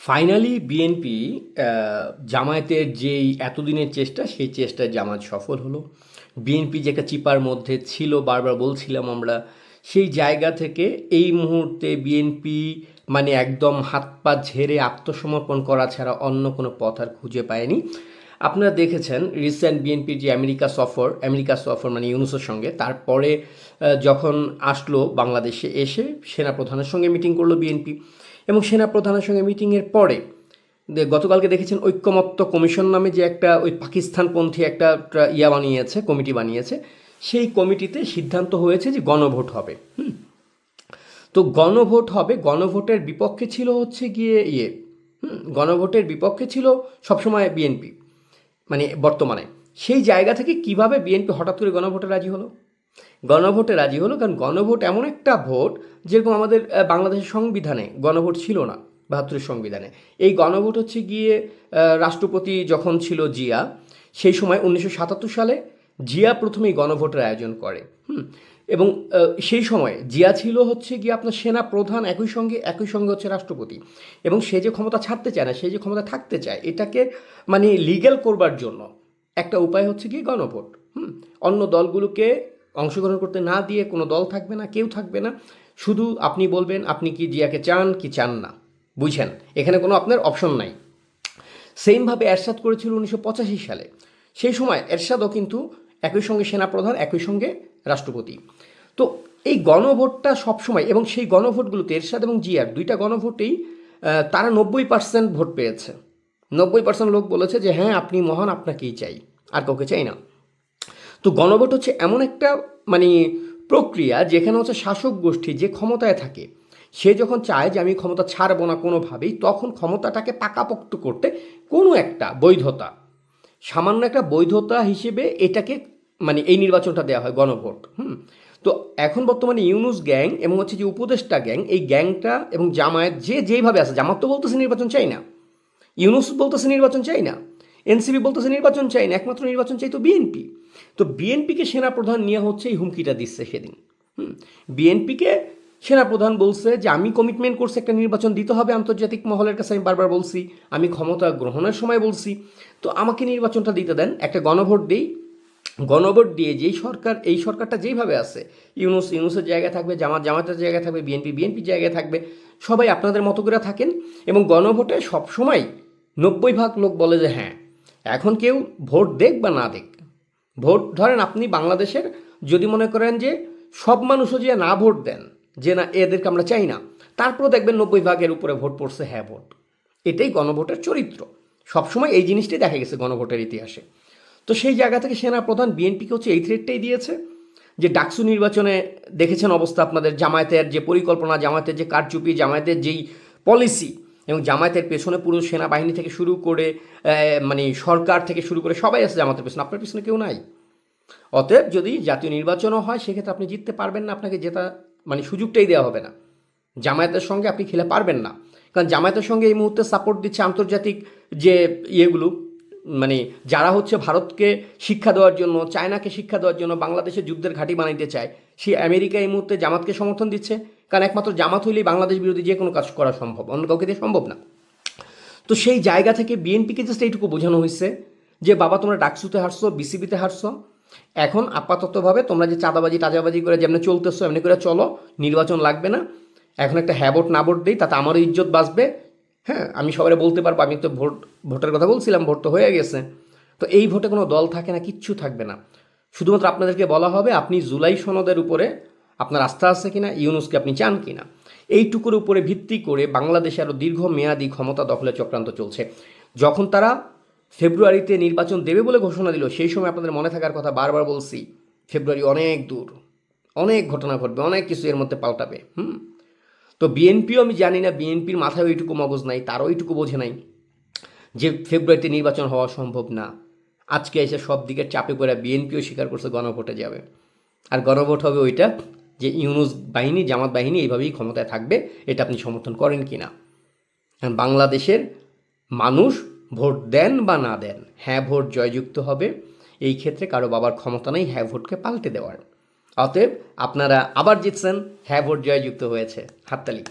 Finally BNP জামায়াতের যেই এতদিনের চেষ্টা, সেই চেষ্টায় জামায়াত সফল হলো। বিএনপি যে একটা চিপার মধ্যে ছিল, বারবার বলছিলাম আমরা, সেই জায়গা থেকে এই মুহূর্তে বিএনপি মানে একদম হাত পা ঝেড়ে আত্মসমর্পণ করা ছাড়া অন্য কোনো পথ আর খুঁজে পায়নি। আপনারা দেখেছেন রিসেন্ট বিএনপির যে আমেরিকা সফর আমেরিকা সফর মানে ইউনুসের সঙ্গে, তারপরে যখন আসলো বাংলাদেশে এসে সেনাপ্রধানের সঙ্গে মিটিং করল বিএনপি এবং সেনাপ্রধানের সঙ্গে মিটিংয়ের পরে গতকালকে দেখেছেন ঐক্যমত্য কমিশন নামে যে একটা ওই পাকিস্তানপন্থী একটা ইয়া বানিয়েছে, কমিটি বানিয়েছে, সেই কমিটিতে সিদ্ধান্ত হয়েছে যে গণভোট হবে। তো গণভোট হবে, গণভোটের বিপক্ষে ছিল হচ্ছে গিয়ে ইয়ে গণভোটের বিপক্ষে ছিল সবসময় বিএনপি মানে বর্তমানে। সেই জায়গা থেকে কীভাবে বিএনপি হঠাৎ করে গণভোটে রাজি হলো? গণভোটে রাজি হলো, কারণ গণভোট এমন একটা ভোট যেরকম আমাদের বাংলাদেশের সংবিধানে গণভোট ছিল না, বাহাত্তরের সংবিধানে। এই গণভোট হচ্ছে গিয়ে রাষ্ট্রপতি যখন ছিল জিয়া, সেই সময় উনিশশো সাতাত্তর সালে জিয়া প্রথমেই গণভোটের আয়োজন করে, হুম? এবং সেই সময় জিয়া ছিল হচ্ছে গিয়ে আপনার সেনা প্রধান একই সঙ্গে একই সঙ্গে হচ্ছে রাষ্ট্রপতি। এবং সে যে ক্ষমতা ছাড়তে চায় না, সে যে ক্ষমতা থাকতে চায়, এটাকে মানে লিগ্যাল করবার জন্য একটা উপায় হচ্ছে গিয়ে গণভোট, হুম? অন্য দলগুলোকে অংশগ্রহণ করতে না দিয়ে কোনো দল থাকবে না, কেউ থাকবে না। শুধু আপনি বলবেন, আপনি কি জিয়াকে চান, কি চান না। বুঝছেন? এখানে কোনো আপনার অপশন নাই। সেমভাবে এরশাদ করেছিল উনিশশো পঁচাশি সালে। সেই সময় এরশাদও কিন্তু একই সঙ্গে সেনাপ্রধান, একই সঙ্গে রাষ্ট্রপতি। তো এই গণভোটটা সবসময়, এবং সেই গণভোটগুলোতে এরশাদ এবং জিয়ার দুইটা গণভোটেই তারা নব্বই পার্সেন্ট ভোট পেয়েছে। নব্বই পার্সেন্ট লোক বলেছে যে হ্যাঁ আপনি মহান, আপনাকেই চাই। আর কাউকে চাই না। তো গণভোট হচ্ছে এমন একটা মানে প্রক্রিয়া যেখানে হচ্ছে শাসক গোষ্ঠী যে ক্ষমতায় থাকে, সে যখন চায় যে আমি ক্ষমতা ছাড়বো না কোনোভাবেই, তখন ক্ষমতাটাকে পাকাপোক্ত করতে কোনো একটা বৈধতা, সামান্য একটা বৈধতা হিসেবে এটাকে মানে এই নির্বাচনটা দেওয়া হয় গণভোট, হুম? তো এখন বর্তমানে ইউনুস গ্যাং এবং হচ্ছে যে উপদেষ্টা গ্যাং, এই গ্যাংটা এবং জামায়াত যে যেইভাবে আছে, জামাত তো বলতেছে নির্বাচন চাই না, ইউনুস বলতেছে নির্বাচন চাই না এনসিপি বলতেছে নির্বাচন চাই না, একমাত্র নির্বাচন চাই তো বিএনপি। তো বিএনপিকে সেনাপ্রধান নিয়ে হচ্ছে এই হুমকিটা দিচ্ছে সেদিন। হুম, বিএনপিকে সেনাপ্রধান বলছে যে, আমি কমিটমেন্ট করছি একটা নির্বাচন দিতে হবে আন্তর্জাতিক মহলের কাছে, আমি বারবার বলছি, আমি ক্ষমতা গ্রহণের সময় বলছি। তো আমাকে নির্বাচনটা দিতে দেন, একটা গণভোট দিই। গণভোট দিয়ে যেই সরকার, এই সরকারটা যেইভাবে আছে, ইউনুস, ইউনুসের জায়গায় থাকবে, জামাত, জামাতের জায়গায় থাকবে, বিএনপি, বিএনপির জায়গায় থাকবে, সবাই আপনাদের মতো করে থাকেন এবং গণভোটে সবসময় নব্বই ভাগ লোক বলে যে হ্যাঁ এখন কেউ ভোট দেখ বা না দেখ। ভোট ধরেন আপনি বাংলাদেশের যদি মনে করেন যে সব মানুষও যে না ভোট দেন, যে না এদেরকে আমরা চাই না, তারপরেও দেখবেন নব্বই ভাগের উপরে ভোট পড়ছে হ্যাঁ ভোট। এটাই গণভোটের চরিত্র। সবসময় এই জিনিসটাই দেখা গেছে গণভোটের ইতিহাসে। তো সেই জায়গা থেকে সেনা প্রধান বিএনপিকে হচ্ছে এই থ্রেটটাই দিয়েছে যে ডাকসু নির্বাচনে দেখেছেন অবস্থা আপনাদের, জামায়াতের যে পরিকল্পনা, জামায়াতের যে কারচুপি, জামায়াতের যেই পলিসি এবং জামায়াতের পেছনে পুরো সেনাবাহিনী থেকে শুরু করে মানে সরকার থেকে শুরু করে সবাই আছে জামাতের পেছনে। আপনার পেছনে কেউ নাই। অতএব যদি জাতীয় নির্বাচনও হয়, সেক্ষেত্রে আপনি জিততে পারবেন না, আপনাকে জেতা মানে সুযোগটাই দেওয়া হবে না। জামায়াতের সঙ্গে আপনি খেলে পারবেন না। কারণ জামায়াতের সঙ্গে এই মুহূর্তে সাপোর্ট দিচ্ছে আন্তর্জাতিক যে ইয়েগুলো মানে যারা হচ্ছে ভারতকে শিক্ষা দেওয়ার জন্য, চায়নাকে শিক্ষা দেওয়ার জন্য বাংলাদেশে যুদ্ধের ঘাঁটি বানাইতে চায়, সেই আমেরিকা এই মুহূর্তে জামাতকে সমর্থন দিচ্ছে। কারণ একমাত্র জামাত হইলেই বাংলাদেশ বিরোধী যে কোনো কাজ করা সম্ভব, অন্য কাউকে দিয়ে সম্ভব না। তো সেই জায়গা থেকে বিএনপিকে জাস্ট এইটুকু বোঝানো হয়েছে যে, বাবা, তোমরা ডাকসুতে হারছো, বিসিবিতে হারছো। এখন আপাততভাবে তোমরা যে চাঁদাবাজি, টাজাবাজি করে যেমনি চলতেছো, এমনি করে চলো। নির্বাচন লাগবে না। এখন একটা হ্যাঁ ভোট না ভোট দিই, তাতে আমারও ইজ্জত বাঁচবে। হ্যাঁ আমি সবাই বলতে পারব, আমি তো ভোট, ভোটের কথা বলছিলাম, ভোট তো হয়ে গেছে। তো এই ভোটে কোনো দল থাকে না, কিচ্ছু থাকবে না। শুধুমাত্র আপনাদেরকে বলা হবে, আপনি জুলাই সনদের উপরে আপনার আস্থা আছে কিনা, ইউনুসকে আপনি চান কিনা। এইটুকুর উপরে ভিত্তি করে বাংলাদেশে আরও দীর্ঘমেয়াদী ক্ষমতা দখলে চক্রান্ত চলছে। যখন তারা ফেব্রুয়ারিতে নির্বাচন দেবে বলে ঘোষণা দিল, সেই সময় আপনাদের মনে থাকার কথা বারবার বলছি, ফেব্রুয়ারি অনেক দূর, অনেক ঘটনা ঘটবে, অনেক কিছু এর মধ্যে পাল্টাবে। হুম? তো বিএনপিও আমি জানি না বিএনপির মাথায় ওইটুকু মগজ নাই, তারও ওইটুকু বোঝে নাই যে ফেব্রুয়ারিতে নির্বাচন হওয়া সম্ভব না। আজকে এসে সব দিকের চাপে পড়ে বিএনপিও স্বীকার করছে গণভোটে যাবে। আর গণভোট হবে ওইটা যে ইউনুস বাহিনী, জামাত বাহিনী এইভাবেই ক্ষমতায় থাকবে, এটা আপনি সমর্থন করেন কি না বাংলাদেশের মানুষ ভোট দেন বা না দেন হ্যাঁ ভোট জয়যুক্ত হবে, এই ক্ষেত্রে কারও বাবার ক্ষমতা নেই হ্যাঁ ভোটকে পাল্টে দেওয়ার। অতএব আপনারা আবার জিতছেন হ্যাঁ ভোট জয়যুক্ত হয়েছে। হাততালি।